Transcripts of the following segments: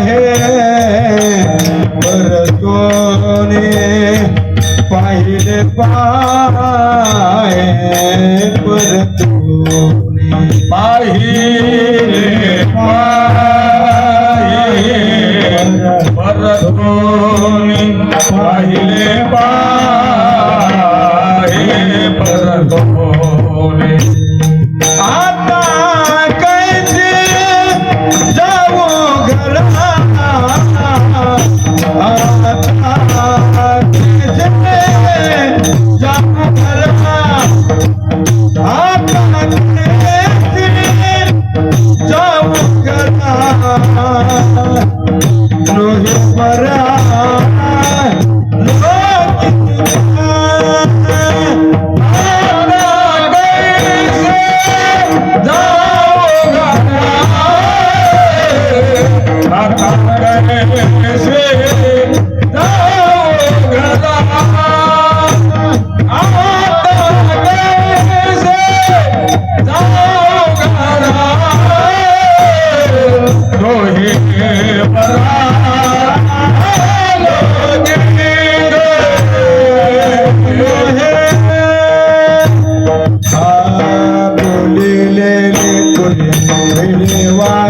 आहे. परतोने पाहिले पाय. परतोने पाहिले पाय. परतोने पाहिले पाय. परतोने para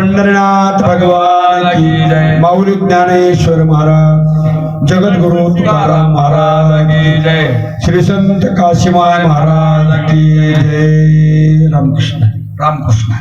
पंढरनाथ भगवान की जय. माऊली ज्ञानेश्वर महाराज जगद्गुरु तुकाराम महाराज की जय. श्री संत काशीमाय महाराज की जय. रामकृष्ण. रामकृष्ण.